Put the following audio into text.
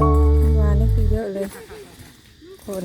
วานี่คือเยอะเลย คน